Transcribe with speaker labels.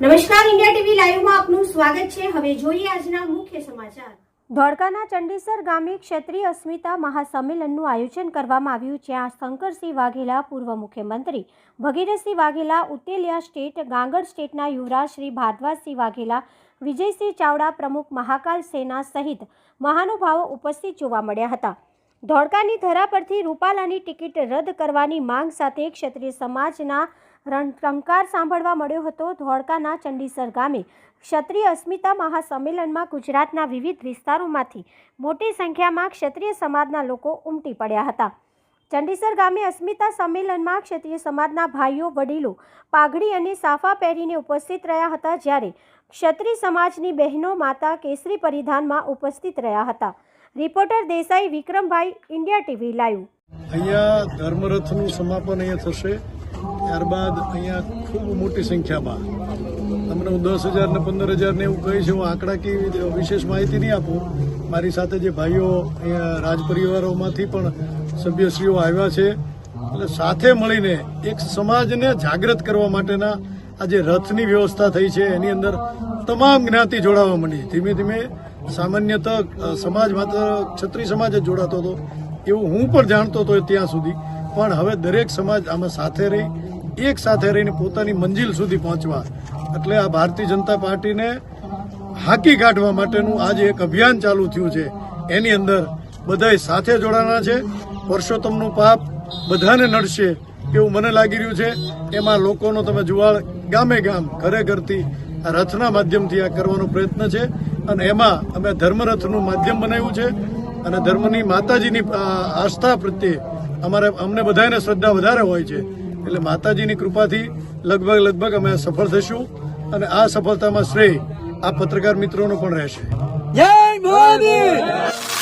Speaker 1: નમસ્કાર, India TV લાઈવમાં આપનું સ્વાગત છે. હવે જોઈએ આજના મુખ્ય સમાચાર. ધોળકાના ચંડીસર ગામે ક્ષત્રિય અસ્મિતા મહાસંમેલનનું આયોજન કરવામાં આવ્યું, જ્યાં શંકરસિંહ વાઘેલા પૂર્વ મુખ્યમંત્રી, ભગીરથસિંહ વાઘેલા ઉત્તેલિયા સ્ટેટ, ગાંગડ સ્ટેટના યુવરાજ શ્રી, ભારદ્વાજસિંહ વાઘેલા, વિજયસિંહ ચાવડા પ્રમુખ મહાકાલ સેના સહિત મહાનુભાવો ઉપસ્થિત જોવા મળ્યા હતા. ધોળકાની ધરા પરથી રૂપાલાની ટિકિટ રદ કરવાની માંગ સાથે ક્ષત્રિય સમાજના રણટંકાર સાંભળવા મળ્યો હતો ધોળકાના ચંડીસર ગામે. ક્ષત્રિય અસ્મિતા મહાસંમેલનમાં ગુજરાતના વિવિધ વિસ્તારોમાંથી મોટી સંખ્યામાં ક્ષત્રિય સમાજના લોકો ઉમટી પડ્યા હતા. ચંડીસર ગામે અસ્મિતા સંમેલનમાં ક્ષત્રિય સમાજના ભાઈઓ, વડીલો પાઘડી અને સાફા પહેરીને ઉપસ્થિત રહ્યા હતા જ્યારે ક્ષત્રિય સમાજની બહેનો માતા કેસરી પરિધાનમાં ઉપસ્થિત રહ્યા હતા. Reporter Desai Vikrambhai, India TV, live.
Speaker 2: અહીંયા ધર્મરથનું સમાપન અહીંયા થશે. ત્યારબાદ અહીંયા ખૂબ મોટી સંખ્યામાં. તમને હું દસ હજાર ને પંદર હજાર ને એવું કહીશ, હું આંકડાકીય વિશેષ માહિતી નહીં આપું. મારી સાથે જે ભાઈઓ અહીંયા રાજપરિવારોમાંથી પણ સભ્યશ્રીઓ આવ્યા છે. એટલે સાથે મળીને એક સમાજને જાગૃત કરવા માટેના આ જે રથની વ્યવસ્થા થઈ છે, એની અંદર તમામ જ્ઞાતિ જોડાવા માંડી ધીમે ધીમે સામાન્યત સમાજ માત્ર ક્ષત્રિય સમાજ જ જોડાતો હતો. એવું હું પણ જાણતો હતો ત્યાં સુધી. પણ હવે દરેક સમાજ આમાં સાથે રહી એક સાથે રહીને પોતાની મંજિલ સુધી પહોંચવા. એટલે આ ભારતીય જનતા પાર્ટીને હાકી કાઢવા માટેનું આજે એક અભિયાન ચાલુ થયું છે. એની અંદર બધાય સાથે જોડાના છે. પરસોત્તમનું પાપ બધાને નડશે એવું મને લાગી રહ્યું છે. એમાં લોકોનો તમે જુવાળ ગામે ગામ, ઘરે ઘરથી આ રથના માધ્યમથી આ કરવાનો પ્રયત્ન છે. અને એમાં અમે ધર્મરથનું માધ્યમ બનાવ્યું છે. અને ધર્મની માતાજીની આસ્થા પ્રત્યે અમારે અમને બધાને શ્રદ્ધા વધારે હોય છે. એટલે માતાજીની કૃપાથી લગભગ લગભગ અમે સફળ થઈશું અને આ સફળતામાં શ્રેય આ પત્રકાર મિત્રોનો પણ રહેશે.
Speaker 3: જય મોદી!